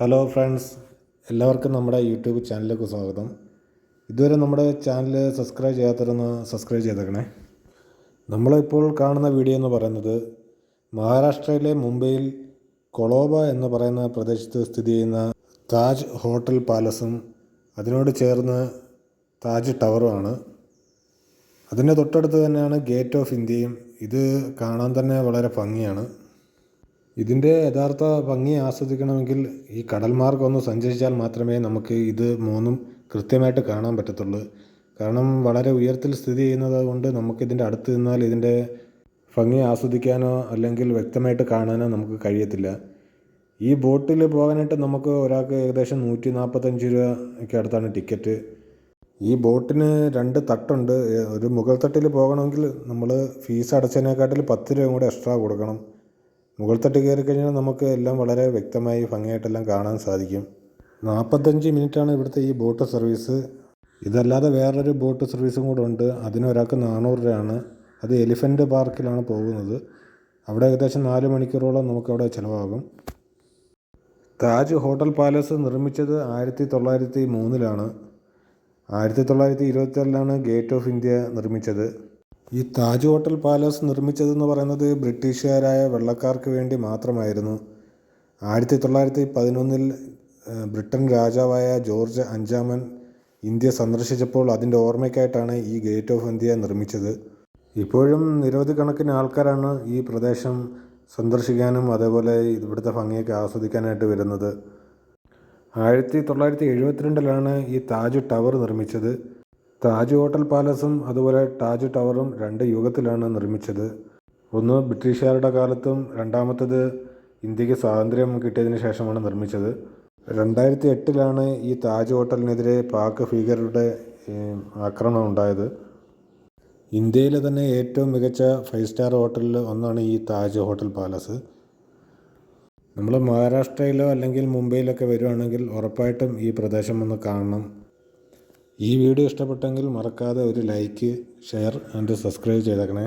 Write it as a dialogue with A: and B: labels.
A: Hello friends എല്ലാവർക്കും നമ്മുടെ YouTube ചാനലിലേക്ക് സ്വാഗതം. ഇതുവരെ നമ്മുടെ ചാനൽ സബ്സ്ക്രൈബ് ചെയ്യാത്തവരൊന്ന് സബ്സ്ക്രൈബ് ചെയ്തേക്കണേ. നമ്മളിപ്പോൾ കാണുന്ന വീഡിയോ എന്ന് പറയുന്നത് മഹാരാഷ്ട്രയിലെ മുംബൈയിൽ കൊളോബ എന്ന് പറയുന്ന പ്രദേശത്ത് സ്ഥിതി ചെയ്യുന്ന താജ് ഹോട്ടൽ പാലസും അതിനോട് ചേർന്ന് താജ് ടവറുമാണ് അതിന്റെ തൊട്ടടുത്ത് തന്നെയാണ് ഗേറ്റ് ഓഫ് ഇന്ത്യയും ഇത് കാണാൻ തന്നെ വളരെ ഭംഗിയാണ്. ഇതിന്റെ യഥാർത്ഥ ഭംഗി ആസ്വദിക്കണമെങ്കിൽ ഈ കടൽ മാർഗം ഒന്ന് സഞ്ചരിച്ചാൽ മാത്രമേ നമുക്ക് ഇത് മൂന്നും കൃത്യമായിട്ട് കാണാൻ പറ്റത്തുള്ളൂ. കാരണം വളരെ ഉയരത്തിൽ സ്ഥിതി ചെയ്യുന്നത് കൊണ്ട് നമുക്കിതിന്റെ അടുത്ത് നിന്നാൽ ഇതിന്റെ ഭംഗി ആസ്വദിക്കാനോ അല്ലെങ്കിൽ വ്യക്തമായിട്ട് കാണാനോ നമുക്ക് കഴിയത്തില്ല. ഈ ബോട്ടിൽ പോകാനായിട്ട് നമുക്ക് ഒരാൾക്ക് ഏകദേശം നൂറ്റി നാൽപ്പത്തഞ്ച് രൂപയ്ക്ക് അടുത്താണ് ടിക്കറ്റ്. ഈ ബോട്ടിന് രണ്ട് തട്ടുണ്ട്. ഒരു മുകൾ തട്ടിൽ പോകണമെങ്കിൽ നമ്മൾ ഫീസ് അടച്ചതിനെക്കാട്ടിൽ പത്ത് രൂപ കൂടെ എക്സ്ട്രാ കൊടുക്കണം. മുകൾ തട്ട് കയറി കഴിഞ്ഞാൽ നമുക്ക് എല്ലാം വളരെ വ്യക്തമായി ഭംഗിയായിട്ടെല്ലാം കാണാൻ സാധിക്കും. നാൽപ്പത്തഞ്ച് മിനിറ്റാണ് ഇവിടുത്തെ ഈ ബോട്ട് സർവീസ്. ഇതല്ലാതെ വേറൊരു ബോട്ട് സർവീസും കൂടെ ഉണ്ട്. അതിന് ഒരാൾക്ക് നാനൂറ് രൂപയാണ്. അത് എലിഫന്റ് പാർക്കിലാണ് പോകുന്നത്. അവിടെ ഏകദേശം നാല് മണിക്കൂറോളം നമുക്കവിടെ ചിലവാകും. താജ് ഹോട്ടൽ പാലസ് നിർമ്മിച്ചത് ആയിരത്തി തൊള്ളായിരത്തി മൂന്നിലാണ്. ആയിരത്തി തൊള്ളായിരത്തി ഇരുപത്തിയേഴിലാണ് ഗേറ്റ് ഓഫ് ഇന്ത്യ നിർമ്മിച്ചത്. ഈ താജ് ഹോട്ടൽ പാലസ് നിർമ്മിച്ചതെന്ന് പറയുന്നത് ബ്രിട്ടീഷുകാരായ വെള്ളക്കാർക്ക് വേണ്ടി മാത്രമായിരുന്നു. ആയിരത്തി തൊള്ളായിരത്തി പതിനൊന്നിൽ ബ്രിട്ടൻ രാജാവായ ജോർജ് അഞ്ചാമൻ ഇന്ത്യ സന്ദർശിച്ചപ്പോൾ അതിന്റെ ഓർമ്മയ്ക്കായിട്ടാണ് ഈ ഗേറ്റ് ഓഫ് ഇന്ത്യ നിർമ്മിച്ചത്. ഇപ്പോഴും നിരവധി കണക്കിന് ആൾക്കാരാണ് ഈ പ്രദേശം സന്ദർശിക്കാനും അതേപോലെ ഇവിടുത്തെ ഭംഗിയൊക്കെ ആസ്വദിക്കാനായിട്ട് വരുന്നത്. ആയിരത്തി തൊള്ളായിരത്തി എഴുപത്തിരണ്ടിലാണ് ഈ താജ് ടവർ നിർമ്മിച്ചത്. താജ് ഹോട്ടൽ പാലസും അതുപോലെ താജ് ടവറും രണ്ട് യുഗത്തിലാണ് നിർമ്മിച്ചത്. ഒന്ന് ബ്രിട്ടീഷുകാരുടെ കാലത്തും രണ്ടാമത്തത് ഇന്ത്യയ്ക്ക് സ്വാതന്ത്ര്യം കിട്ടിയതിന് ശേഷമാണ് നിർമ്മിച്ചത്. രണ്ടായിരത്തി എട്ടിലാണ് ഈ താജ് ഹോട്ടലിനെതിരെ പാക് ഭീകരരുടെ ആക്രമണം ഉണ്ടായത്. ഇന്ത്യയിലെ തന്നെ ഏറ്റവും മികച്ച ഫൈവ് സ്റ്റാർ ഹോട്ടലിൽ ഒന്നാണ് ഈ താജ് ഹോട്ടൽ പാലസ്. നമ്മൾ മഹാരാഷ്ട്രയിലോ അല്ലെങ്കിൽ മുംബൈയിലൊക്കെ വരുവാണെങ്കിൽ ഉറപ്പായിട്ടും ഈ പ്രദേശം ഒന്ന് കാണണം. ഈ വീഡിയോ ഇഷ്ടപ്പെട്ടെങ്കിൽ മറക്കാതെ ഒരു ലൈക്ക് ഷെയർ ആൻഡ് സബ്സ്ക്രൈബ് ചെയ്തേക്കണേ.